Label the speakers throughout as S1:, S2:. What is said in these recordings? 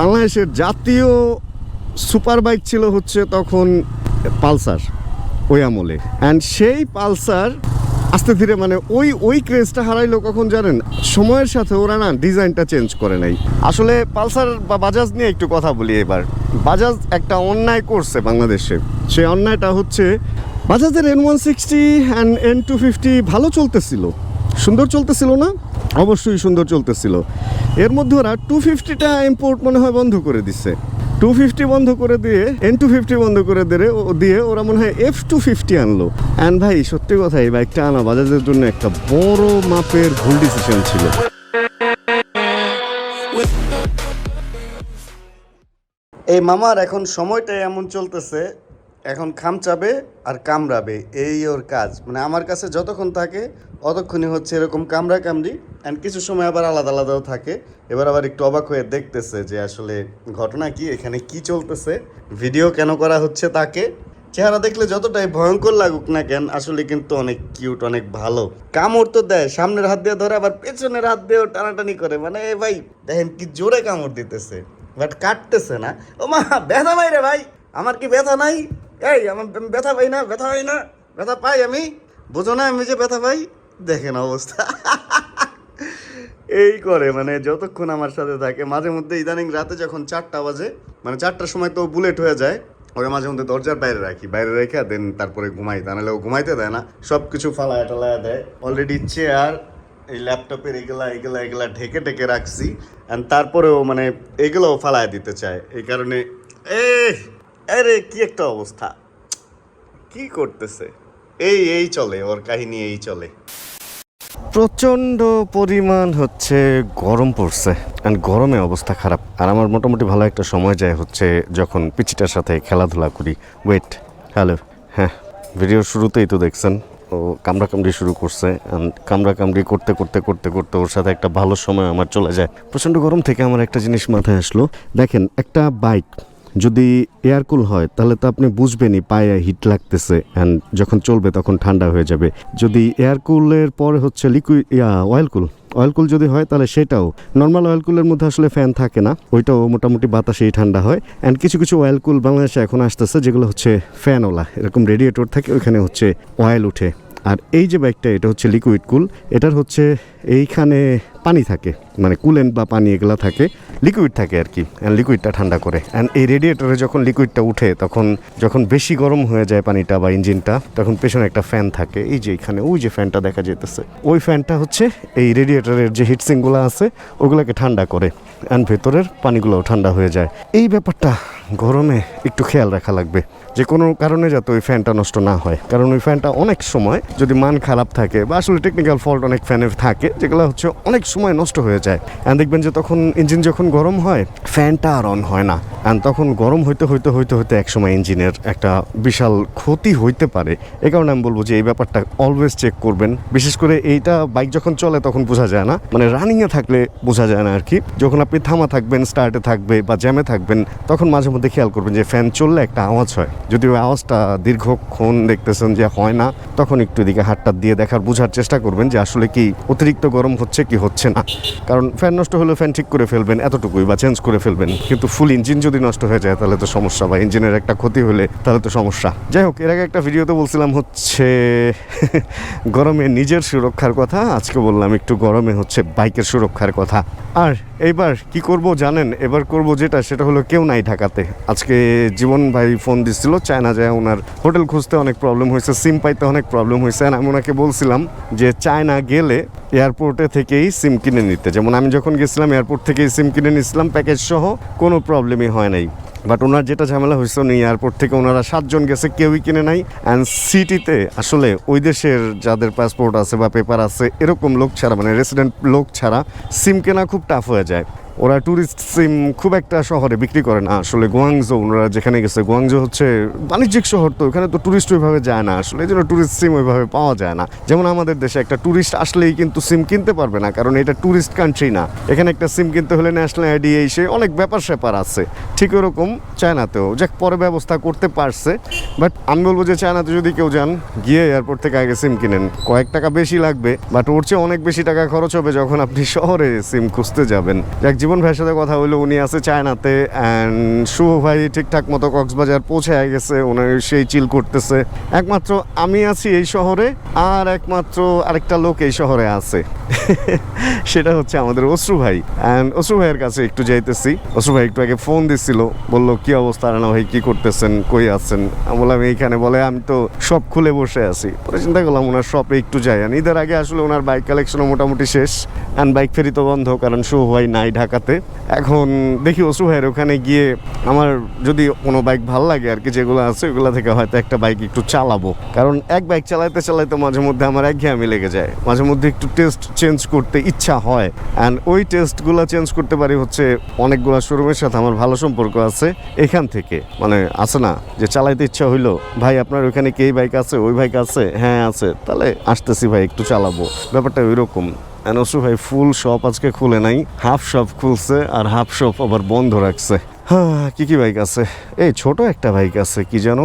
S1: বাংলাদেশের জাতীয় super bike ছিল হচ্ছে তখন পালসার ওই আমলে। অ্যান্ড সেই পালসার আস্তে ধীরে মানে ওই ওই ক্রেজটা হারাইলো কখন জানেন? সময়ের সাথে ওরা না ডিজাইনটা চেঞ্জ করে নাই। আসলে পালসার বা বাজাজ নিয়ে একটু কথা বলি এবার। বাজাজ একটা অন্যায় করছে বাংলাদেশে। সেই অন্যায়টা হচ্ছে বাজাজের N one sixty and N two fifty ভালো চলতেছিল। সুন্দর চলতেছিল না? অবশ্যই সুন্দর চলতেছিল। এর মধ্যে ওরা টু ফিফটিটা ইম্পোর্ট মনে হয় বন্ধ করে দিচ্ছে টু ফিফটি বন্ধ করে দিয়ে এন টু ফিফটি বন্ধ করে দিয়ে দিয়ে ওরা মনে হয় এফ টু ফিফটি আনলো। অ্যান্ড ভাই, সত্যি কথা, এই বাইকটা আনা বাজাজের জন্য একটা বড় মাপের ভুল ডিসিশন ছিল। এই মামার এখন সময়টা এমন চলতেছে এখন খামচাবে আর কামড়াবে, এই ওর কাজ। মানে আমার কাছে যতক্ষণ থাকে, অতক্ষণই হচ্ছে এরকম কামড়া কামড়ি। অ্যান্ড কিছু সময় আবার আলাদা আলাদাও থাকে। এবার আবার একটু অবাক হয়ে দেখতেছে যে আসলে ঘটনা কি, এখানে কি চলতেছে, ভিডিও কেন করা হচ্ছে তাকে। চেহারা দেখলে যতটাই ভয়ঙ্কর লাগুক না কেন, আসলে কিন্তু অনেক কিউট অনেক ভালো। কামড় তো দেয়, সামনের হাত দিয়ে ধরে, আবার পেছনের হাত দিয়েও টানাটানি করে। মানে এ ভাই, দেখেন কি জোরে কামড় দিতেছে। বাট কাটতেছে না। ও মা ব্যথা পাই রে ভাই! আমার কি ব্যথা নাই? এই, আমার ব্যথা পাই না, ব্যথা পাই না, ব্যথা পাই আমি। বোঝো না আমি যে ব্যথা পাই? দেখেন অবস্থা। এই করে মানে যতক্ষণ আমার সাথে থাকে, মাঝে মধ্যে ইদানিং রাতে যখন চারটা বাজে মানে চারটার সময় তো বুলেট হয়ে যায়, ওকে মাঝে মধ্যে দরজার বাইরে রাখি, বাইরে রেখে দেন তারপরে ঘুমাই, তা নাহলে ও ঘুমাইতে দেয় না। সব কিছু ফালায় টালায় দেয়। অলরেডি চেয়ার এই ল্যাপটপের এগুলা এগুলা এগুলা ঢেকে ঢেকে রাখছি। অ্যান্ড তারপরেও মানে এগুলোও ফালায় দিতে চায়। এই কারণে এ আরে, কি একটা অবস্থা? কি করতেছে? এই এই চলে, ওর কাহিনী এই চলে। প্রচণ্ড পরিমাণ হচ্ছে গরম পড়ছে অ্যান্ড গরমে অবস্থা খারাপ। আর আমার মোটামুটি ভালো একটা সময় যায় হচ্ছে যখন পিচিটার সাথে খেলাধুলা করি। ওয়েট হ্যালো হ্যাঁ ভিডিওর শুরুতেই তো দেখছেন, ও কামড়া কামড়ি শুরু করছে অ্যান্ড কামড়া কামড়ি করতে করতে করতে করতে ওর সাথে একটা ভালো সময় আমার চলে যায়। প্রচণ্ড গরম থেকে আমার একটা জিনিস মাথায় আসলো। দেখেন, একটা বাইক যদি এয়ার কুল হয়, তাহলে তো আপনি বুঝবেনই পায়ে হিট লাগতেছে অ্যান্ড যখন চলবে তখন ঠান্ডা হয়ে যাবে। যদি এয়ার কুলের পরে হচ্ছে লিকুইড ইয়া অয়েল কুল অয়েল কুল যদি হয় তাহলে সেটাও। নর্মাল অয়েল কুলের মধ্যে আসলে ফ্যান থাকে না, ওইটাও মোটামুটি বাতাসেই ঠান্ডা হয়। অ্যান্ড কিছু কিছু অয়েল কুল বাংলাদেশে এখন আসতেছে, যেগুলো হচ্ছে ফ্যানওয়ালা এরকম রেডিয়েটর থাকে, ওইখানে হচ্ছে অয়েল উঠে। আর এই যে বাইকটা এটা হচ্ছে লিকুইড কুল এটার হচ্ছে এইখানে পানি থাকে মানে কুলেন্ট বা পানি এগুলা থাকে লিকুইড থাকে আর কি অ্যান্ড লিকুইডটা ঠান্ডা করে। অ্যান্ড এই রেডিয়েটরে যখন লিকুইডটা উঠে, তখন যখন বেশি গরম হয়ে যায় পানিটা বা ইঞ্জিনটা, তখন পেছনে একটা ফ্যান থাকে। এই যে এখানে, ওই যে ফ্যানটা দেখা যেতেছে ওই ফ্যানটা হচ্ছে এই রেডিয়েটারের যে হিটসিংগুলো আছে, ওগুলোকে ঠান্ডা করে অ্যান্ড ভেতরের পানিগুলোও ঠান্ডা হয়ে যায়। এই ব্যাপারটা গরমে একটু খেয়াল রাখা লাগবে। যে কোনো কারণে যাতে ওই ফ্যানটা নষ্ট না হয়। কারণ ওই ফ্যানটা অনেক সময় যদি মান খারাপ থাকে, বা আসলে টেকনিক্যাল ফল্ট অনেক ফ্যানের থাকে, যেগুলো হচ্ছে অনেক সময় নষ্ট হয়ে যায়। অ্যান্ড দেখবেন যে তখন ইঞ্জিন যখন গরম হয় ফ্যানটা আর অন হয় না। অ্যান্ড তখন গরম হইতে হইতে হইতে হইতে একসময় ইঞ্জিনের একটা বিশাল ক্ষতি হইতে পারে। এ কারণে আমি বলব যে এই ব্যাপারটা অলওয়েজ চেক করবেন। বিশেষ করে এইটা বাইক যখন চলে তখন বোঝা যায় না। মানে রানিংয়ে থাকলে বোঝা যায় না আর কি। যখন আপনি থামা থাকবেন স্টার্টে থাকবে বা জ্যামে থাকবেন, তখন মাঝে মধ্যে খেয়াল করবেন যে ফ্যান চললে একটা আওয়াজ হয়। যদি ওই আওয়াজটা দীর্ঘক্ষণ দেখতেছেন যে হয় না, তখন একটু এদিকে হাতটা দিয়ে দেখার, বোঝার চেষ্টা করবেন যে আসলে কি অতিরিক্ত গরম হচ্ছে কি হচ্ছে না। কারণ ফ্যান নষ্ট হলে ফ্যান ঠিক করে ফেলবেন, এতটুকুই বা চেঞ্জ করে ফেলবেন। কিন্তু ফুল ইঞ্জিন যদি নষ্ট হয়ে যায়, তাহলে তো সমস্যা বা ইঞ্জিনের একটা ক্ষতি হলে তাহলে তো সমস্যা। যাই হোক, এর আগে একটা ভিডিওতে বলছিলাম হচ্ছে, গরমে নিজের সুরক্ষার কথা। আজকে বললাম একটু গরমে হচ্ছে বাইকের সুরক্ষার কথা। আর এইবার কি করব জানেন? এবার করব যেটা, সেটা হলো কেউ নাই ঢাকাতে। আজকে জীবন ভাই ফোন দিচ্ছিল চায়না যায় ওনার হোটেল খুঁজতে অনেক প্রবলেম হয়েছে, সিম পাইতে অনেক প্রবলেম হয়েছে। আমি ওনাকে বলছিলাম যে চায়না গেলে এয়ারপোর্টে থেকেই সিম কিনে নিতে। যেমন আমি যখন গেছিলাম, এয়ারপোর্ট থেকেই সিম কিনে নিয়েছিলাম প্যাকেজ সহ কোনো প্রবলেমই হয় নাই। বাট ওনার যেটা ঝামেলা হয়েছে, উনি এয়ারপোর্ট থেকে ওনারা সাতজন গেছে, কেউই কিনে নাই। অ্যান্ড সিটিতে আসলে ওই দেশের যাদের পাসপোর্ট আছে বা পেপার আছে, এরকম লোক ছাড়া মানে রেসিডেন্ট লোক ছাড়া সিম কেনা খুব টাফ হয়ে যায়। ওরা ট্যুরিস্ট সিম খুব একটা শহরে বিক্রি করে না। আসলে গোয়াংজো ওনারা যেখানে গেছে গোয়াংজো হচ্ছে বাণিজ্যিক শহর তো, ওখানে তো ট্যুরিস্ট ওইভাবে যায় না। আসলে এই ট্যুরিস্ট সিম ওইভাবে পাওয়া যায় না। যেমন আমাদের দেশে একটা ট্যুরিস্ট আসলেই কিন্তু সিম কিনতে পারবে না, কারণ এটা ট্যুরিস্ট কান্ট্রি না। এখানে একটা সিম কিনতে হলে ন্যাশনাল আইডি এই সে অনেক ব্যাপার স্যাপার আছে। ঠিক ওরকম চায়নাতেও। যাক, পরে ব্যবস্থা করতে পারছে। বাট আমি বলব যে চায়নাতে যদি কেউ যান, গিয়ে এয়ারপোর্ট থেকে আগে সিম কিনেন। কয়েক টাকা বেশি লাগবে, বাট ওর চেয়ে অনেক বেশি টাকা খরচ হবে যখন আপনি শহরে সিম খুঁজতে যাবেন। যাক জীবন ভাইয়ের সাথে কথা হলো উনি আছে চায়নাতে অ্যান্ড শুভ ভাই ঠিকঠাক মতো কক্সবাজার পৌঁছে গেছে ওনার সেই চিল করতেছে। একমাত্র আমি আছি এই শহরে, আর একমাত্র আরেকটা লোক এই শহরে আছে। সেটা হচ্ছে আমাদের অশ্রু ভাই। অ্যান্ড অশ্রু ভাইয়ের কাছে একটু যাইতেছি। অশ্রু ভাই একটু আগে ফোন দিছিল, বলল, কি অবস্থা রানা ভাই? কি করতেছেন? কই আছেন? বললাম, এইখানে বলে, আমি তো সব খুলে বসে আছি। পরে চিন্তা করলাম ওনার শপে একটু যাই। ঈদের আগে আসলে ওনার বাইক কালেকশনও মোটামুটি শেষ। অ্যান্ড বাইক ফেরি তো বন্ধ, কারণ শুভ ভাই নাই ঢাকাতে। এখন দেখি অশ্রু ভাইয়ের ওখানে গিয়ে আমার যদি কোনো বাইক ভালো লাগে আর কি, যেগুলো আছে, ওগুলো থেকে হয়তো একটা বাইক একটু চালাবো। কারণ এক বাইক চালাইতে চালাইতে মাঝে মধ্যে আমার একঘেয়েমি লেগে যায়। মাঝে মধ্যে একটু টেস্ট চেঞ্জ করতে ইচ্ছা হয়। অ্যান্ড ওই টেস্টগুলো চেঞ্জ করতে পারি হচ্ছে অনেকগুলো শোরুমের সাথে আমার ভালো সম্পর্ক আছে এখান থেকে। মানে আছে না, যে চালাইতে ইচ্ছা হইল, ভাই, আপনার ওখানে কে বাইক আছে, ওই বাইক আছে? হ্যাঁ আছে। তাহলে আসতেছি ভাই, একটু চালাবো। ব্যাপারটা ওইরকম। অ্যানসু ভাই ফুল শপ আজকে খুলে নাই। হাফ শপ খুলছে আর হাফ শপ আবার বন্ধ রাখছে। হ্যাঁ কি কি বাইক আছে? এই ছোট একটা বাইক আছে, কি যেন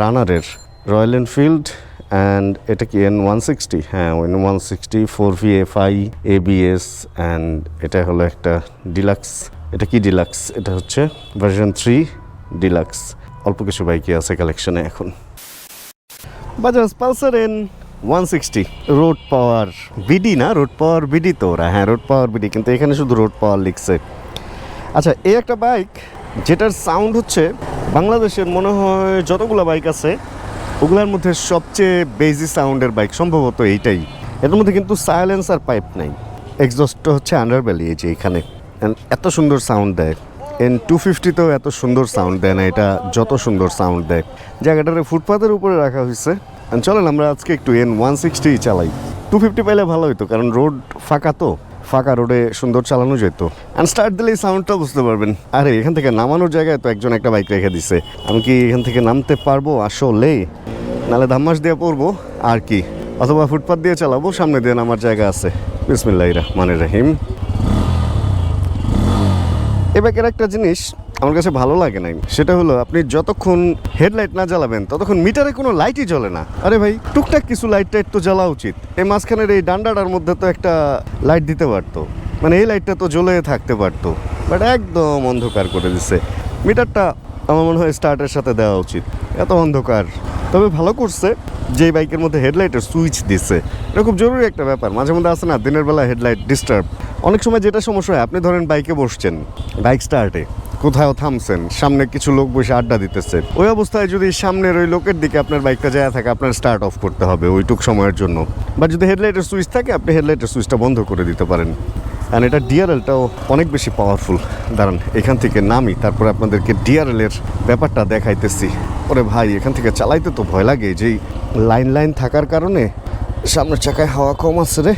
S1: রানারের রয়্যাল এনফিল্ড অ্যান্ড এটা কি এন ওয়ান সিক্সটি হ্যাঁ N one sixty four V F I ABS and এটা হলো একটা ডিলাক্স এটা কি ডিলাক্স এটা হচ্ছে ভার্সন থ্রি ডিলাক্স অল্প কিছু বাইকই আছে কালেকশনে এখন। Bajaj Pulsar N one sixty road power BD না? রোড পাওয়ার বিডি তো ওরা। হ্যাঁ রোড পাওয়ার বিডি কিন্তু এখানে শুধু রোড পাওয়ার লিখছে। আচ্ছা এই একটা বাইক যেটার সাউন্ড হচ্ছে বাংলাদেশের মনে হয় যতগুলো বাইক আছে, ওগুলোর মধ্যে সবচেয়ে বেজি সাউন্ডের বাইক সম্ভবত এইটাই। এর মধ্যে কিন্তু সাইলেন্সার পাইপ নাই। এক্সস্টটা হচ্ছে আন্ডারবেলি এই যে এখানে। এত সুন্দর সাউন্ড দেয়। এন টু ফিফটিতেও এত সুন্দর সাউন্ড দেয় না, এটা যত সুন্দর সাউন্ড দেয়। জায়গাটারে ফুটপাথের উপরে রাখা হয়েছে চলেন, আমরা আজকে একটু এন ওয়ান সিক্সটি চালাই। টু ফিফটি পাইলে ভালো হতো কারণ রোড ফাঁকা তো। ফাঁকা রোডে সুন্দর চালানো যেত। অ্যান্ড স্টার্ট দিলেই সাউন্ডটা বুঝতে পারবেন। আরে, এখান থেকে নামানোর জায়গায় তো একজন একটা বাইক রেখে দিছে। আমি কি এখান থেকে নামতে পারব আসলে নালে ধাম্মাস দিয়ে পড়ব, আর কি? অথবা ফুটপাথ দিয়ে চালাবো, সামনে দিয়ে নামার জায়গা আছে। বিসমিল্লাহ রহমানের রহিম। এ বাইকের একটা জিনিস আমার কাছে ভালো লাগে নাই, সেটা হলো আপনি যতক্ষণ হেডলাইট না জ্বালাবেন, ততক্ষণ মিটারে কোনো লাইটই জ্বলে না। আরে ভাই, টুকটাক কিছু লাইট টাইট তো জ্বালা উচিত। এই মাঝখানের এই ডান্ডাটার মধ্যে তো একটা লাইট দিতে পারতো। মানে এই লাইটটা তো জ্বলে থাকতে পারতো। বাট একদম অন্ধকার করে দিছে। মিটারটা আমার মনে হয় স্টার্টের সাথে দেওয়া উচিত। এত অন্ধকার। তবে ভালো করছে যে বাইকের মধ্যে হেডলাইটের সুইচ দিছে। এটা খুব জরুরি একটা ব্যাপার। মাঝে মধ্যে আসে না, দিনের বেলা হেডলাইট ডিস্টার্ব অনেক সময় যেটা সমস্যা হয়, আপনি ধরেন বাইকে বসছেন, বাইক স্টার্টে কোথাও থামছেন, সামনে কিছু লোক বসে আড্ডা দিতেছে। ওই অবস্থায় যদি সামনের ওই লোকের দিকে আপনার বাইকটা যায় থাকে, আপনার স্টার্ট অফ করতে হবে ওইটুক সময়ের জন্য। বা যদি হেডলাইটের সুইচ থাকে, আপনি হেডলাইটের সুইচটা বন্ধ করে দিতে পারেন। অ্যান্ড এটা ডিআরএলটাও অনেক বেশি পাওয়ারফুল দাঁড়ান, এখান থেকে নামি, তারপরে আপনাদেরকে ডিআরএলের ব্যাপারটা দেখাইতেছি। ওরে ভাই, এখান থেকে চালাইতে তো ভয় লাগে, যেই লাইন লাইন থাকার কারণে, সামনের চাকায় হাওয়া কম আছে রে।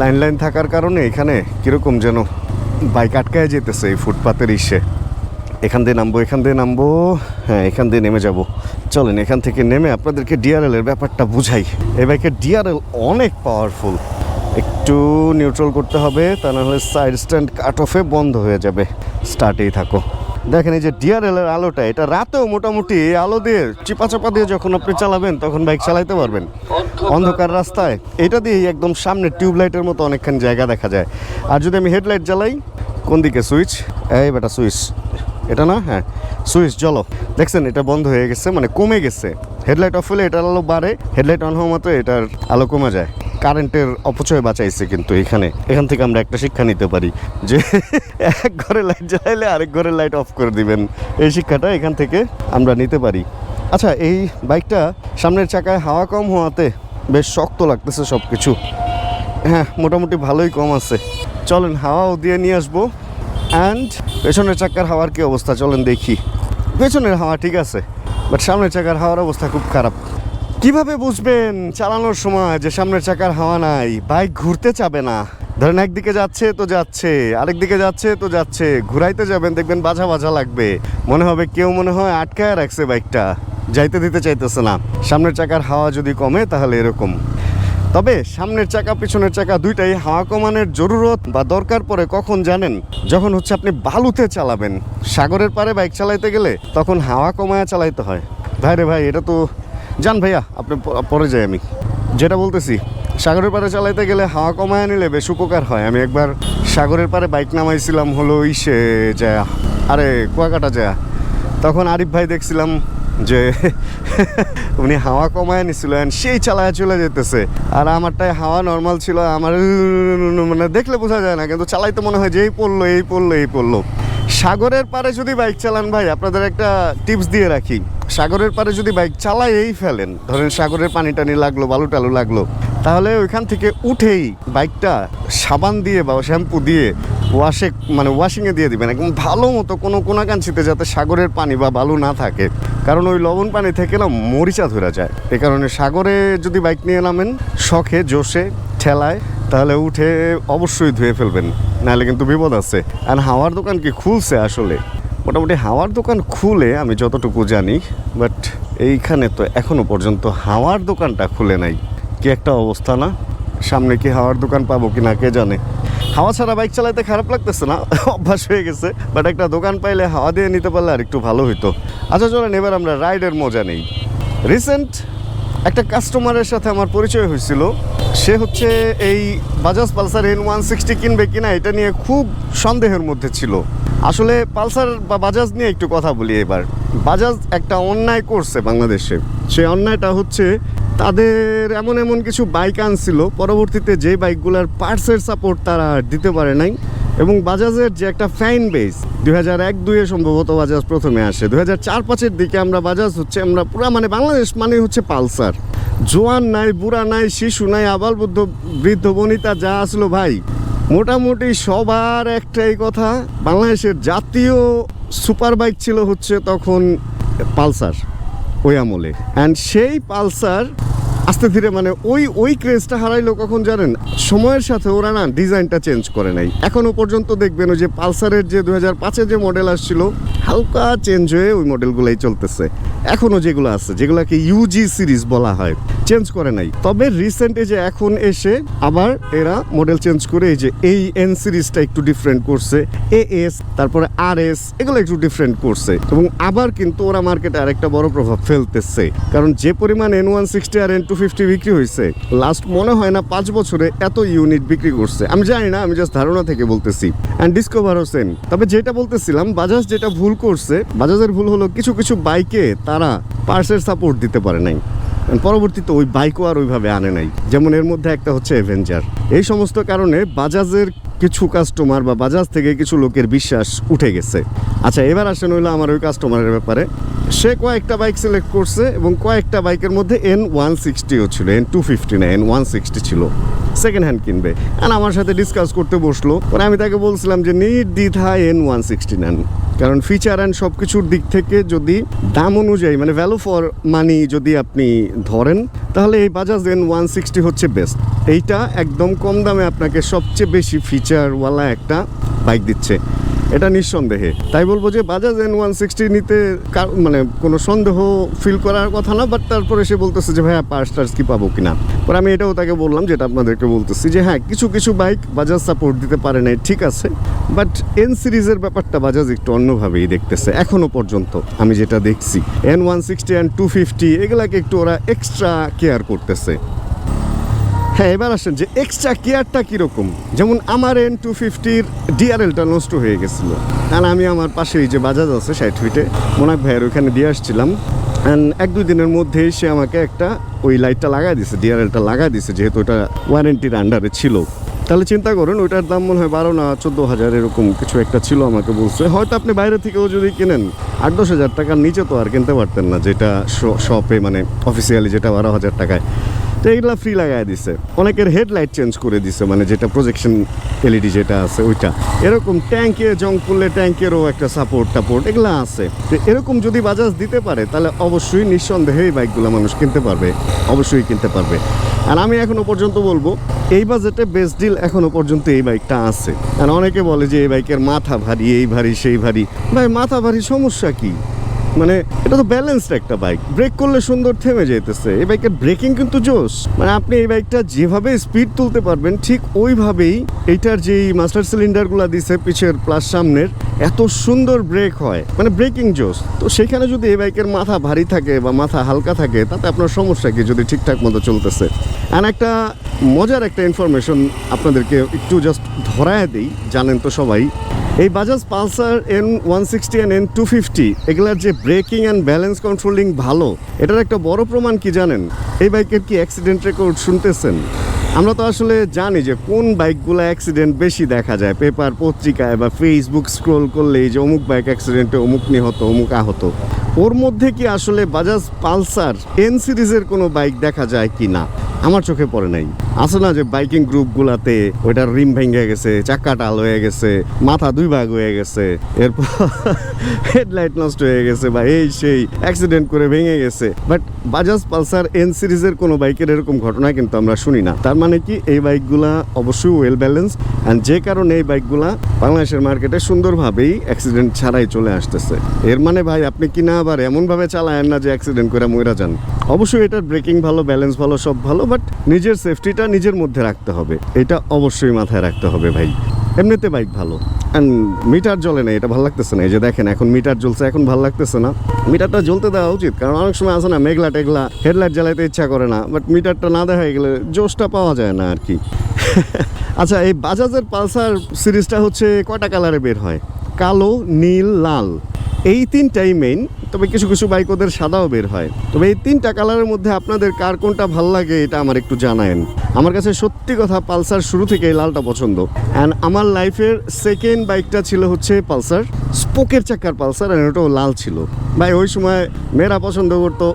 S1: লাইন লাইন থাকার কারণে এখানে কীরকম যেন বাইক আটকায় যেতেছে এই ফুটপাতের ইসে। এখান দিয়ে নামবো, এখান দিয়ে নামবো হ্যাঁ এখান দিয়ে নেমে যাব। চলেন, এখান থেকে নেমে আপনাদেরকে ডিআরএল এর ব্যাপারটা বুঝাই। এই বাইকের ডিআরএল অনেক পাওয়ারফুল একটু নিউট্রাল করতে হবে তা না হলে সাইড স্ট্যান্ড কাট অফে বন্ধ হয়ে যাবে। স্টার্টেই থাকো। দেখেন এই যে ডিআরএল এর আলোটা এটা রাতেও মোটামুটি আলো দিয়ে চিপা চাপা দিয়ে যখন আপনি চালাবেন তখন বাইক চালাইতে পারবেন। অন্ধকার। রাস্তায়। এটা দিয়ে একদম সামনে টিউবলাইটের মতো অনেকখানি জায়গা দেখা যায়। আর যদি আমি হেডলাইট জ্বালাই কোন দিকে? সুইচ এই বেটা সুইচ এটা না? হ্যাঁ। সুইচ, চলো। দেখছেন, এটা বন্ধ হয়ে গেছে মানে কমে গেছে। হেডলাইট অফ হলে এটার আলো বাড়ে, হেডলাইট অন হওয়া মাত্র এটার আলো কমে যায়। কারেন্টের অপচয় বাঁচাইছে কিন্তু এখানে। এখান থেকে আমরা একটা শিক্ষা নিতে পারি যে এক ঘরে লাইট জ্বালাইলে আরেক ঘরে লাইট অফ করে দিবেন। এই শিক্ষাটা এখান থেকে আমরা নিতে পারি। আচ্ছা এই বাইকটা সামনের চাকায় হাওয়া কম হওয়াতে বেশ শক্ত লাগতেছে সব কিছু হ্যাঁ মোটামুটি ভালোই কম আছে। চলেন, হাওয়াও দিয়ে নিয়ে আসব। অ্যান্ড পেছনের চাকার হাওয়ার কি অবস্থা? চলেন দেখি। পেছনের হাওয়া ঠিক আছে বাট সামনের চাকার হাওয়ার অবস্থা খুব খারাপ। কীভাবে বুঝবেন? চালানোর সময় যে সামনের চাকার হাওয়া নাই বাইক ঘুরতে চাবে না। ধরেন একদিকে যাচ্ছে তো যাচ্ছে আরেক দিকে যাচ্ছে তো যাচ্ছে, ঘুরাইতে যাবেন, দেখবেন বাজা বাজা লাগবে। মনে হবে কেউ মনে হয় আটকায় রাখছে বাইকটা যাইতে দিতে চাইতেছে না। সামনের চাকার হাওয়া যদি কমে তাহলে এরকম। তবে সামনের চাকা, পিছনের চাকা দুইটাই হাওয়া কমানোর জরুরত বা দরকার পড়ে কখন জানেন? যখন হচ্ছে আপনি বালুতে চালাবেন, সাগরের পারে বাইক চালাইতে গেলে তখন হাওয়া কমায়া চালাইতে হয়। ভাই রে ভাই, এটা তো যান ভাইয়া, আপনি পরে যাই আমি। যেটা বলতেছি, সাগরের পাড়ে চালাইতে গেলে হাওয়া কমায় নিলে বেশ উপকার হয়। আমি একবার সাগরের পাড়ে বাইক নামাইছিলাম হলো ইসে যা আরে কুয়াকাটা যা তখন আরিফ ভাই দেখছিলাম যে উনি হাওয়া কমায় নিছিল সেই চালায় চলে যেতেছে। আর আমারটায় হাওয়া নর্মাল ছিল, আমার মানে দেখলে বোঝা যায় না, কিন্তু চালাইতে মনে হয় যে এই পড়ল এই পড়ল এই পড়ল। সাগরের পারে যদি বাইক চালান ভাই, আপনাদের একটা টিপস দিয়ে রাখি। সাগরের পারে যদি বাইক চালাই এই ফেলেন, ধরেন সাগরের পানি টানি লাগল বালু টালু লাগল, তাহলে ওইখান থেকে উঠেই বাইকটা সাবান দিয়ে বা শ্যাম্পু দিয়ে ওয়াশে মানে ওয়াশিংয়ে দিয়ে দিবেন। একদম ভালো মতো কোনো কোনাকাঞ্চিতে যাতে সাগরের পানি বা বালু না থাকে। কারণ ওই লবণ পানি থেকে না মরিচা ধরে যায়। এ কারণে সাগরে যদি বাইক নিয়ে নামেন, শখে, জোশে, ঠেলায়, তাহলে উঠে অবশ্যই ধুয়ে ফেলবেন। নাহলে কিন্তু বিপদ আছে। আর হাওয়ার দোকান কি খুলছে আসলে? মোটামুটি হাওয়ার দোকান খুলে আমি যতটুকু জানি, বাট এইখানে তো এখনও পর্যন্ত হাওয়ার দোকানটা খুলে নাই। কি একটা অবস্থা না? সামনে কি হাওয়ার দোকান পাবো কি না কে জানে। হাওয়া ছাড়া বাইক চালাতে খারাপ লাগতেছে না, অভ্যাস হয়ে গেছে বাট একটা দোকান পাইলে হাওয়া দিয়ে নিতে পারলে আর একটু ভালো হইতো। আচ্ছা চলেন, এবার আমরা রাইডের মজা নেই। রিসেন্ট একটা কাস্টমারের সাথে আমার পরিচয় হয়েছিল। সে হচ্ছে এই Bajaj Pulsar N one sixty কিনবে কিনা এটা নিয়ে খুব সন্দেহের মধ্যে ছিল। আসলে পালসার বা বাজাজ নিয়ে একটু কথা বলি এবার। বাজাজ একটা অন্যায় করছে বাংলাদেশে। সেই অন্যায়টা হচ্ছে তাদের এমন এমন কিছু বাইক আনছিল, পরবর্তীতে যে বাইকগুলোর পার্টসের সাপোর্ট তারা দিতে পারে নাই। এবং বাজাজের যে একটা ফ্যান বেস দুই হাজার এক দুইয়ে সম্ভবত বাজাজ প্রথমে আসে। দু হাজার চার পাঁচের দিকে আমরা বাজাজ হচ্ছে, আমরা পুরা মানে বাংলাদেশ মানে হচ্ছে পালসার। জোয়ান নাই, বুড়া নাই, শিশু নাই, আবাল বৃদ্ধ, বনিতা, যা আসলো ভাই। মোটামুটি সবার একটাই কথা, বাংলাদেশের জাতীয় সুপার বাইক ছিল হচ্ছে তখন পালসার, ওই আমলে। অ্যান্ড সেই পালসার আস্তে ধীরে মানে ওই ওই ক্রেজটা হারাইলো কখন জানেন? সময়ের সাথে ওরা না ডিজাইনটা চেঞ্জ করে নাই। এখনও পর্যন্ত দেখবেন ওই যে পালসারের যে দু হাজার পাঁচে যে মডেল আসছিল, হালকা চেঞ্জ হয়ে ওই মডেলগুলোই চলতেছে। এখনও যেগুলো আছে, যেগুলোকে ইউজি সিরিজ বলা হয় চেঞ্জ করে নাই। তবে রিসেন্টে যে এখন এসে আবার এরা মডেল চেঞ্জ করে এই যে এই এন সিরিজটা একটু ডিফারেন্ট করছে এ এস তারপরে আর এস এগুলো একটু ডিফারেন্ট করছে। এবং আবার কিন্তু ওরা মার্কেটে আরেকটা বড় প্রভাব ফেলতেছে। কারণ যে পরিমাণ এন ওয়ান সিক্সটি আর এন টু ফিফটি বিক্রি হয়েছে লাস্ট মনে হয় না পাঁচ বছরে এত ইউনিট বিক্রি করছে। আমি জানি না, আমি জাস্ট ধারণা থেকে বলতেছি। অ্যান্ড ডিসকভার হোসেন, তবে যেটা বলতেছিলাম বাজাজ যেটা ভুল করছে বাজাজের ভুল হলো কিছু কিছু বাইকে তারা পার্সের সাপোর্ট দিতে পারে নাই। পরবর্তীতে ওই বাইকও আর ওইভাবে আনে নাই। যেমন এর মধ্যে একটা হচ্ছে অ্যাভেঞ্জার এই সমস্ত কারণে বাজাজের কিছু কাস্টমার বা বাজাজ থেকে কিছু লোকের বিশ্বাস উঠে গেছে। আচ্ছা এবার আসেন হইল আমার ওই কাস্টমারের ব্যাপারে। সে কয়েকটা বাইক সিলেক্ট করছে এবং কয়েকটা বাইকের মধ্যে এন ওয়ান সিক্সটিও ছিল এন টু ফিফটি না এন ওয়ান সিক্সটি ছিল। সেকেন্ড হ্যান্ড কিনবে। আর আমার সাথে ডিসকাস করতে বসল। পরে আমি তাকে বলছিলাম যে নিট দ্বিধা এন ওয়ান সিক্সটি নেন। কারণ ফিচার অ্যান্ড সব কিছুর দিক থেকে যদি দাম অনুযায়ী মানে ভ্যালু ফর মানি যদি আপনি ধরেন, তাহলে এই বাজাজ এন ওয়ান সিক্সটি হচ্ছে বেস্ট এইটা একদম কম দামে আপনাকে সবচেয়ে বেশি ফিচারওয়ালা একটা বাইক দিচ্ছে। এটা নিঃসন্দেহে। তাই বলব যে বাজাজ এন ওয়ান সিক্সটি নিতে মানে কোনো সন্দেহ ফিল করার কথা না বাট তারপরে সে বলতেছে যে, ভাইয়া পার্স টার্স কি পাবো কিনা? পরে আমি এটাও তাকে বললাম, যেটা আপনাদেরকে বলতেছি যে হ্যাঁ কিছু কিছু বাইক বাজাজ সাপোর্ট দিতে পারে নাই, ঠিক আছে বাট এন সিরিজের ব্যাপারটা বাজাজ একটু অন্যভাবেই দেখতেছে, এখনও পর্যন্ত আমি যেটা দেখছি। N one sixty and two fifty এগুলাকে একটু ওরা এক্সট্রা কেয়ার করতেছে। হ্যাঁ এবার আসেন যে এক্সট্রা কেয়ারটা কীরকম? যেমন আমার এন টু ফিফটির ডিআরএলটা নষ্ট হয়ে গেছিল। আর আমি আমার পাশেই যে বাজাজ আছে, ষাট ফিটে মোনাক ভাইয়ের ওইখানে দিয়ে আসছিলাম। অ্যান্ড এক দুই দিনের মধ্যেই সে আমাকে একটা ওই লাইটটা লাগাই দিছে ডিআরএলটা লাগাই দিছে, যেহেতু ওটা ওয়ারেন্টির আন্ডারে ছিল। তাহলে চিন্তা করুন, ওইটার দাম মনে হয় বারো না চোদ্দ হাজার এরকম কিছু একটা ছিল আমাকে বলছে। হয়তো আপনি বাইরে থেকেও যদি কিনেন, আট দশ হাজার টাকার নিচে তো আর কিনতে পারতেন না, যেটা শপে মানে অফিসিয়ালি যেটা বারো হাজার টাকায়। তো এইগুলা ফ্রি লাগাই দিছে। অনেকের হেডলাইট চেঞ্জ করে দিছে মানে যেটা প্রজেকশন এলইডি যেটা আছে, ওইটা। এরকম ট্যাঙ্কে জং করলে ট্যাঙ্কেরও একটা সাপোর্ট টাপোর্ট, এগুলো আছে। তো এরকম যদি বাজাজ দিতে পারে, তাহলে অবশ্যই নিঃসন্দেহে এই বাইকগুলো মানুষ কিনতে পারবে, অবশ্যই কিনতে পারবে। আর আমি এখনও পর্যন্ত বলব, এই বাজেটে বেস্ট ডিল এখনও পর্যন্ত এই বাইকটা আছে। আর অনেকে বলে যে এই বাইকের মাথা ভারী, এই ভারী, সেই ভারী। ভাই, মাথা ভারী সমস্যা কি? মানে এটা তো ব্যালেন্সড একটা বাইক ব্রেক করলে সুন্দর থেমে যেতেছে এই বাইকের ব্রেকিং কিন্তু জোস মানে আপনি এই বাইকটা যেভাবে স্পিড তুলতে পারবেন, ঠিক ওইভাবেই এইটার যেই মাস্টার সিলিন্ডারগুলো দিছে পিছের প্লাস সামনের, এত সুন্দর ব্রেক হয়। মানে ব্রেকিং জোস তো সেখানে যদি এই বাইকের মাথা ভারী থাকে বা মাথা হালকা থাকে, তাতে আপনার সমস্যা কি যদি ঠিকঠাক মতো চলতেছে? আর একটা মজার একটা ইনফরমেশন আপনাদেরকে একটু জাস্ট ধরায় দিই। জানেন তো সবাই এই Bajaj Pulsar N one sixty and N two fifty এগুলার যে ব্রেকিং অ্যান্ড ব্যালেন্স কন্ট্রোলিং ভালো, এটার একটা বড় প্রমাণ কি জানেন? এই বাইকের কি অ্যাক্সিডেন্ট রেকর্ড শুনতেছেন? আমরা তো আসলে জানি যে কোন বাইকগুলো অ্যাক্সিডেন্ট বেশি দেখা যায়, পেপার পত্রিকায় বা ফেসবুক স্ক্রোল করলেই যে অমুক বাইক অ্যাক্সিডেন্টে অমুক নিহত, অমুক আহত। ওর মধ্যে কি আসলে বাজাজ পালসার এন সিরিজের কোনো বাইক দেখা যায় কি না আমার চোখে পড়ে নাই। আছে না যে বাইকিং গ্রুপগুলাতে ওইটার রিম ভেঙে গেছে চাক্কা টাল হয়ে গেছে, মাথা দুই ভাগ হয়ে গেছে, এরপর হেডলাইট নষ্ট হয়ে গেছে বা এই সেই অ্যাক্সিডেন্ট করে ভেঙে গেছে। বাট বাজাজ পালসার এন সিরিজের কোনো বাইকের এরকম ঘটনা কিন্তু আমরা শুনি না। তার মানে কি এই বাইকগুলা অবশ্যই ওয়েল ব্যালেন্স অ্যান্ড যে কারণে এই বাইকগুলা বাংলাদেশের মার্কেটে সুন্দরভাবেই অ্যাক্সিডেন্ট ছাড়াই চলে আসতেছে। এর মানে ভাই, আপনি কি না আবার এমনভাবে চালায়েন না যে অ্যাক্সিডেন্ট করে মইরা যান। অবশ্যই এটার ব্রেকিং ভালো ব্যালেন্স ভালো, সব ভালো বাট নিজের সেফটিটা নিজের মধ্যে রাখতে হবে। এটা অবশ্যই মাথায় রাখতে হবে ভাই। এমনিতে বাইক ভালো। অ্যান্ড মিটার জ্বলে না, এটা ভালো লাগতেছে না। এই যে দেখেন, এখন মিটার জ্বলছে, এখন ভালো লাগতেছে না। মিটারটা জ্বলতে দেওয়া উচিত, কারণ অনেক সময় আছে না, মেঘলা টেঘলা হেডলাইট জ্বালাইতে ইচ্ছা করে না বাট মিটারটা না দেখা গেলে জোশটা পাওয়া যায় না আর কি আচ্ছা এই বাজাজের পালসার সিরিজটা হচ্ছে কয়টা কালারে বের হয়? কালো, নীল, লাল। এই তিনটাই মেইন তবে কিছু কিছু বাইক ওদের সাদাও বের হয়। তবে এই তিনটা কালারের মধ্যে আপনাদের কার কোনটা ভালো লাগে এটা আমার একটু জানায়েন। আমার কাছে সত্যি কথা পালসার শুরু থেকে লালটা পছন্দ। অ্যান্ড আমার লাইফের সেকেন্ড বাইকটা ছিল হচ্ছে পালসার, স্পোকের চাকার পালসার অ্যান্ড ওটাও লাল ছিল। ভাই, ওই সময় মেয়েরা পছন্দ করতো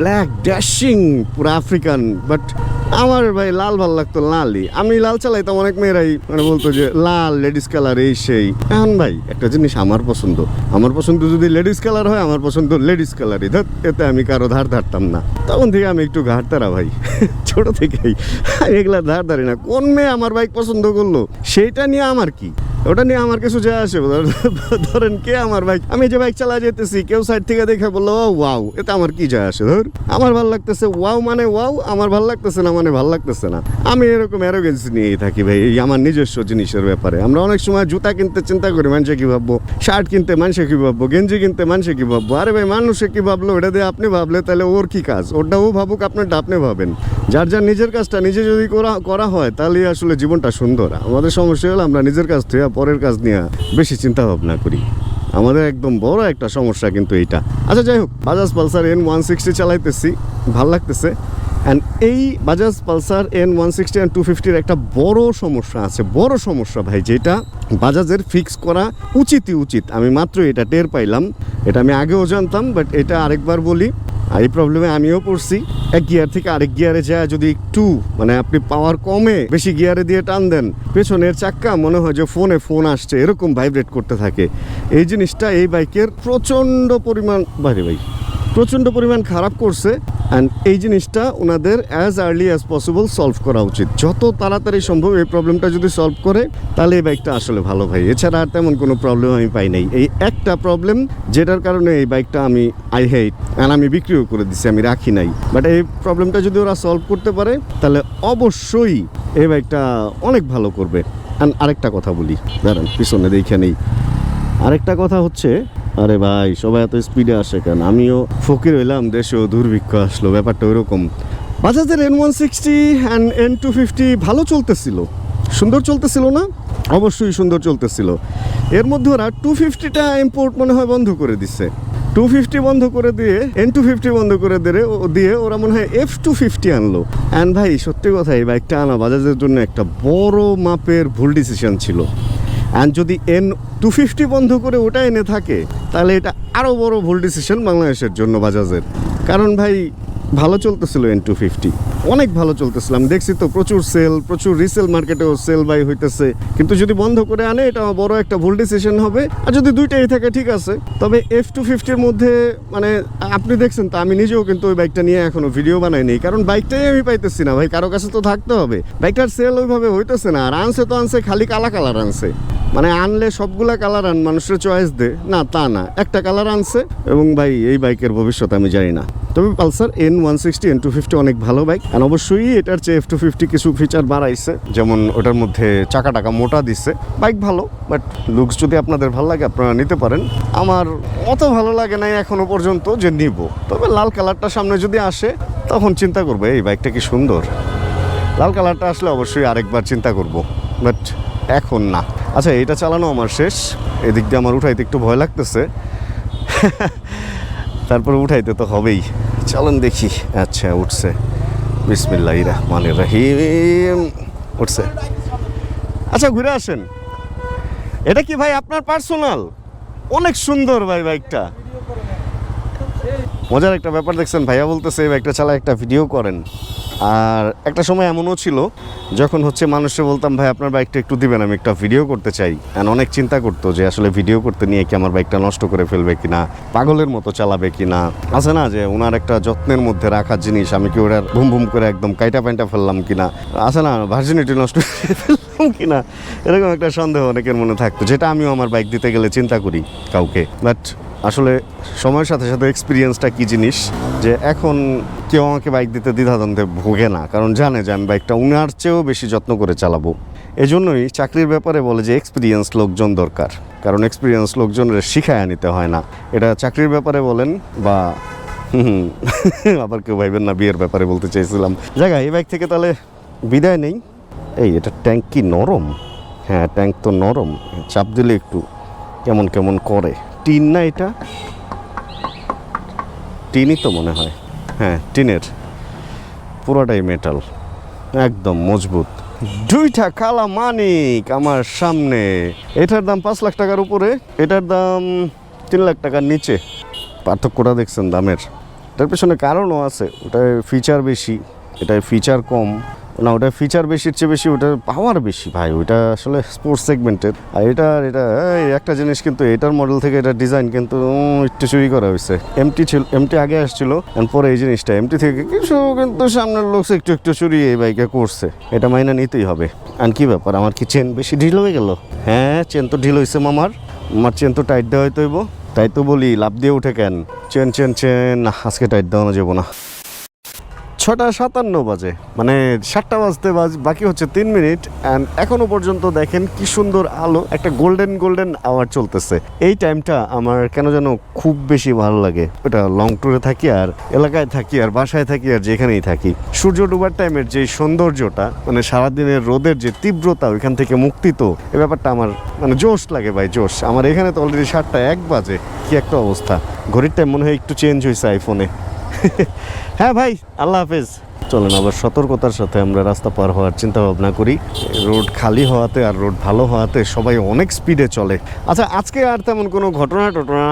S1: ব্ল্যাক ড্যাশিং পুরো আফ্রিকান বাট আমার ভাই লাল ভালো লাগতো, লালই। আমি লাল চালাইতাম, অনেক মেয়েরাই মানে বলতো যে লাল লেডিস কালার এই সেই। এখন ভাই, একটা জিনিস আমার পছন্দ। আমার পছন্দ যদি লেডিস কালার হয়, আমার পছন্দ লেডিস কালারই। ধর, এতে আমি কারও ধার ধারতাম না। তখন থেকে আমি একটু ঘাট তারা ভাই, ছোট থেকেই। এগুলা ধার ধারি না। কোন মেয়ে আমার বাইক পছন্দ করল? সেইটা নিয়ে আমার কি? ওটা নিয়ে আমার কিছু যায় আসে ধর- ধরেন কে আমার বাইক আমি যে বাইক চালা যেতেছি, কেউ সাইড থেকে দেখে বলল, ওয়াও এতে আমার কি যায় আসে? ধর, আমার ভালো লাগতেছে, ওয়াও মানে ওয়াও, আমার ভালো লাগতেছে না মানে ভালো লাগতেছে না। আমি এরকম অ্যারোগেন্স নিয়েই থাকি ভাই, এই আমার নিজস্ব জিনিসের ব্যাপারে। আমরা অনেক সময় জুতা কিনতে চিন্তা করি, মানুষে কি ভাববো? শার্ট কিনতে মানুষে কি ভাববো? গেঞ্জি কিনতে মানুষে কি ভাববো? আরে ভাই, মানুষে কি ভাবলো? ওটা দিয়ে আপনি ভাবলে তাহলে ওর কি কাজ? ওটা ও ভাবুক, আপনারটা আপনি ভাবেন। যার যার নিজের কাজটা নিজে যদি করা করা হয় তাহলে আসলে জীবনটা সুন্দর। আমাদের সমস্যা হলো, আমরা নিজের কাজ থেকে পরের কাজ নিয়ে বেশি চিন্তা ভাবনা করি। আমাদের একদম বড় একটা সমস্যা কিন্তু এইটা। আচ্ছা যাই হোক Bajaj Pulsar N one sixty চালাইতেছি। ভালো লাগতেছে। অ্যান্ড এই Bajaj Pulsar N one sixty and two ফিফটির একটা বড় সমস্যা আছে, বড় সমস্যা ভাই, যেটা বাজাজের ফিক্স করা উচিতই উচিত। আমি মাত্র এটা টের পাইলাম, এটা আমি আগেও জানতাম বাট এটা আরেকবার বলি এই প্রবলেমে আমিও পড়ছি। এক গিয়ার থেকে আরেক গিয়ারে যায়, যদি একটু মানে আপনি পাওয়ার কমে বেশি গিয়ারে দিয়ে টান দেন, পেছনের চাক্কা মনে হয় যে ফোনে ফোন আসছে, এরকম ভাইব্রেট করতে থাকে। এই জিনিসটা এই বাইকের প্রচণ্ড পরিমাণ বাইরে ভাই প্রচণ্ড পরিমাণ খারাপ করছে অ্যান্ড এই জিনিসটা ওনাদের as early as possible solve করা উচিত। যত তাড়াতাড়ি সম্ভব এই প্রবলেমটা যদি সলভ করে, তাহলে এই বাইকটা আসলে ভালো ভাই। এছাড়া আর তেমন কোনো প্রবলেম আমি পাই নাই। এই একটা প্রবলেম যেটার কারণে এই বাইকটা আমি আই হেট অ্যান্ড আমি বিক্রিও করে দিছি, আমি রাখি নাই। বাট এই প্রবলেমটা যদি ওরা সলভ করতে পারে, তাহলে অবশ্যই এই বাইকটা অনেক ভালো করবে। অ্যান্ড আরেকটা কথা বলি, দাঁড়ান, পিছনে দেখে নেই। আরেকটা কথা হচ্ছে আরে ভাই, সবাই এত স্পিডে আসে কেন? আমিও ফকির হইলাম, দেশেও দুর্ভিক্ষ আসলো, ব্যাপারটা ওইরকম। বাজাজের N one sixty and N two fifty ভালো চলতেছিল। সুন্দর চলতেছিল না? অবশ্যই সুন্দর চলতেছিল। এর মধ্যে ওরা টু ফিফটিটা ইম্পোর্ট মনে হয় বন্ধ করে দিচ্ছে টু ফিফটি বন্ধ করে দিয়ে এন টু ফিফটি বন্ধ করে দিয়ে দিয়ে ওরা মনে হয় এফ টু ফিফটি আনলো। অ্যান্ড ভাই, সত্যি কথা এই বাইকটা আনা বাজাজের জন্য একটা বড় মাপের ভুল ডিসিশন ছিল। অ্যান্ড যদি এন টু ফিফটি বন্ধ করে ওটা এনে থাকে, তাহলে এটা আরও বড় ভুল ডিসিশন বাংলাদেশের জন্য বাজাজের। কারণ ভাই, ভালো চলতেছিল এন টু ফিফটি অনেক ভালো চলতেছিল আমি দেখছি তো প্রচুর সেল প্রচুর রিসেল মার্কেটেও সেল বাই হইতেছে। কিন্তু যদি বন্ধ করে আনে, এটা বড় একটা ভুল ডিসিশন হবে। আর যদি দুইটাই থাকে, ঠিক আছে। তবে এফ টু ফিফটির মধ্যে মানে আপনি দেখছেন তো, আমি নিজেও কিন্তু ওই বাইকটা নিয়ে এখনও ভিডিও বানাইনি। কারণ বাইকটাই আমি পাইতেছি না। ভাই, কারও কাছে তো থাকতে হবে। বাইকটার সেল ওইভাবে হইতেছে না। আর আনছে তো আনছে, খালি কালা কালার আনছে। মানে আনলে সবগুলা কালার আন, মানুষের চয়েস দে। না, তা না। একটা কালার আনছে এবং ভাই, এই বাইকের ভবিষ্যৎ আমি জানি না। তবে Pulsar N one sixty N two fifty অনেক ভালো বাইক আর অবশ্যই এটার চেয়ে এফ টু ফিফটি কিছু ফিচার বাড়াইছে। যেমন ওটার মধ্যে চাকা টাকা মোটা দিচ্ছে বাইক ভালো বাট লুকস যদি আপনাদের ভালো লাগে, আপনারা নিতে পারেন। আমার অত ভালো লাগে নাই এখনও পর্যন্ত যে নিব। তবে লাল কালারটা সামনে যদি আসে, তখন চিন্তা করব, এই বাইকটা কি সুন্দর? লাল কালারটা আসলে অবশ্যই আরেকবার চিন্তা করব। বাট এখন না। আচ্ছা এটা চালানো আমার শেষ। এদিক দিয়ে আমার উঠাইতে একটু ভয় লাগতেছে। তারপর উঠাইতে তো হবেই। চলুন দেখি। আচ্ছা উঠছে। বিসমিল্লাহ রহমান রাহিম। উঠছে। আচ্ছা ঘুরে আসেন। এটা কি ভাই আপনার পার্সোনাল? অনেক সুন্দর ভাই বাইকটা। মজার একটা ব্যাপার দেখছেন, ভাইয়া বলতেছে, এই বাইকটা চালা একটা ভিডিও করেন। আর একটা সময় এমনও ছিল, যখন হচ্ছে মানুষকে বলতাম, ভাই, আপনার বাইকটা একটু দিবেন, আমি একটা ভিডিও করতে চাই। আর অনেক চিন্তা করতো যে, আসলে ভিডিও করতে নিয়ে কি আমার বাইকটা নষ্ট করে ফেলবে কি না পাগলের মতো চালাবে কিনা। আছে না যে ওনার একটা যত্নের মধ্যে রাখার জিনিস, আমি কি ওটার ভুম ভুম করে একদম কাইটা প্যান্টা ফেললাম কি না আছে না ভার্জিনিটি নষ্ট করে ফেললাম কিনা? এরকম একটা সন্দেহ অনেকের মনে থাকতো, যেটা আমিও আমার বাইক দিতে গেলে চিন্তা করি কাউকে। বাট আসলে সময়ের সাথে সাথে এক্সপিরিয়েন্সটা কি জিনিস? যে এখন কেউ আমাকে বাইক দিতে দ্বিধাদ্বন্দ্বে ভোগে না। কারণ জানে যে আমি বাইকটা উনার চেয়েও বেশি যত্ন করে চালাবো। এজন্যই চাকরির ব্যাপারে বলে যে এক্সপিরিয়েন্স লোকজন দরকার। কারণ এক্সপিরিয়েন্স লোকজনের শিখায় নিতে হয় না। এটা চাকরির ব্যাপারে বলেন বা আবার কেউ ভাইবেন না, বিয়ের ব্যাপারে বলতে চাইছিলাম। জায়গা, এই বাইক থেকে তাহলে বিদায় নেই। এই, এটা ট্যাঙ্ক কি নরম? হ্যাঁ ট্যাঙ্ক তো নরম। চাপ দিলে একটু কেমন কেমন করে? টিন না এটা? টিনই তো মনে হয়। হ্যাঁ টিনের। পুরোটাই মেটাল একদম মজবুত। দুইটা কালা মানিক আমার সামনে। এটার দাম পাঁচ লাখ টাকার উপরে, এটার দাম তিন লাখ টাকার নিচে। পার্থক্যটা দেখছেন দামের। এটার পেছনে কারণও আছে। ওটার ফিচার বেশি, এটার ফিচার কম। না, ওটা ফিচার বেশির চেয়ে বেশি, ওটার পাওয়ার বেশি ভাই। ওইটা আসলে স্পোর্টস সেগমেন্টের আর এটা এটা একটা জিনিস কিন্তু এটার মডেল থেকে এটার ডিজাইন কিন্তু একটু চুরি করা হয়েছে। এমটি ছিল এমটি আগে আসছিল পরে এই জিনিসটা এমটি থেকে কিছু কিন্তু সামনের লোক একটু একটু চুরি এই বাইকে করছে। এটা মাইনা নিতেই হবে। আর কি ব্যাপার, আমার কি চেন বেশি ঢিল হয়ে গেল? হ্যাঁ চেন তো ঢিল হয়েছে মামার। আমার চেন তো টাইট দেওয়া হইব। তাই তো বলি লাভ দিয়ে উঠে কেন? চেন চেন চেন আজকে টাইট দেওয়ানো যাব না। ছটা সাতান্ন বাজে মানে সাতটা বাজতে বাজ, বাকি হচ্ছে তিন মিনিট। অ্যান্ড এখনও পর্যন্ত দেখেন কি সুন্দর আলো, একটা গোল্ডেন গোল্ডেন আওয়ার চলতেছে। এই টাইমটা আমার কেন যেন খুব বেশি ভালো লাগে। ওটা লং ট্যুরে থাকি আর এলাকায় থাকি আর বাসায় থাকি আর যেখানেই থাকি। সূর্য ডুবার টাইমের যে সৌন্দর্যটা মানে সারাদিনের রোদের যে তীব্রতা, ওইখান থেকে মুক্তি তো, এ ব্যাপারটা আমার মানে জোশ লাগে ভাই, জোশ। আমার এখানে তো অলরেডি সাতটা এক বাজে, কি একটা অবস্থা। ঘড়ির টাইম মনে হয় একটু চেঞ্জ হয়েছে আইফোনে হ্যাঁ ভাই, আল্লাহ হাফেজ। চলেন আবার সতর্কতার সাথে আমরা রাস্তা পার হওয়ার চিন্তা ভাবনা করি। রোড খালি হওয়াতে আর রোড ভালো হওয়াতে সবাই অনেক স্পিডে চলে। আচ্ছা আজকে আর তেমন কোনো ঘটনা টটনা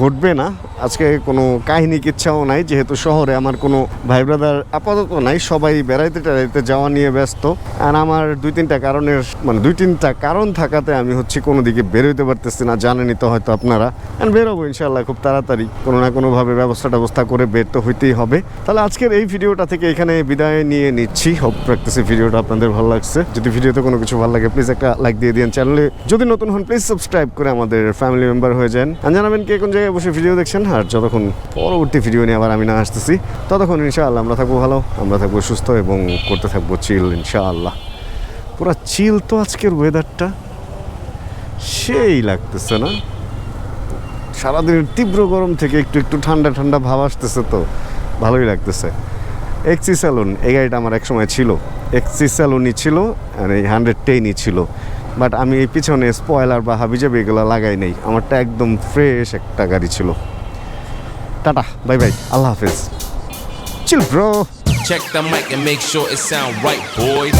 S1: ঘটবে না। আজকে কোনো কাহিনী কিচ্ছাও নাই, যেহেতু শহরে আমার কোনো ভাই ব্রাদার আপাতত নাই, সবাই বেড়াইতে টেড়াইতে যাওয়া নিয়ে ব্যস্ত। আর আমার দুই তিনটা কারণের মানে দুই তিনটা কারণ থাকাতে আমি হচ্ছে কোনো দিকে বেরোইতে পারতেছি না, জানেনই তো হয়তো আপনারা। আর বেরোবো ইনশাল্লাহ খুব তাড়াতাড়ি। কোনো না কোনোভাবে ব্যবস্থা ট্যবস্থা করে বের তো হইতেই হবে। তাহলে আজকের এই ভিডিওটা থেকে এখানে বিদায় নিয়ে নিচ্ছি। হোপ রাখতেছি ভিডিওটা আপনাদের ভালো লাগছে। যদি ভিডিওতে কোনো কিছু ভালো লাগে প্লিজ একটা লাইক দিয়ে দিন চ্যানেলে। যদি নতুন হন প্লিজ সাবস্ক্রাইব করে আমাদের ফ্যামিলি মেম্বার হয়ে যান। জানাবেন কে কোন জায়গায় বসে ভিডিও দেখছেন, আর যতক্ষণ পরবর্তী ভিডিও নিয়ে আবার আমি না আসতেছি, ততক্ষণ ইনশাআল্লাহ আমরা থাকব ভালো, আমরা থাকব সুস্থ এবং করতে থাকব চিল ইনশাআল্লাহ। পুরা চিল তো আজকের ওয়েদারটা সেই লাগতেছে না। সারাদিনের তীব্র গরম থেকে একটু একটু ঠান্ডা ঠান্ডা ভাব আসতেছে তো, ভালোই লাগতেছে। এক্সি স্যালুন এই গাড়িটা আমার একসময় ছিল। এক্সি স্যালুনই ছিল আর এই হান্ড্রেড টেনই ছিল। বাট আমি এই পিছনে স্পয়লার বা হাবিজাবি এগুলো লাগাই নাই। আমারটা একদম ফ্রেশ একটা গাড়ি ছিল। টাটা বাই বাই আল্লাহ হাফেজ। Chill bro
S2: Check the mic and make sure it sound right, boys.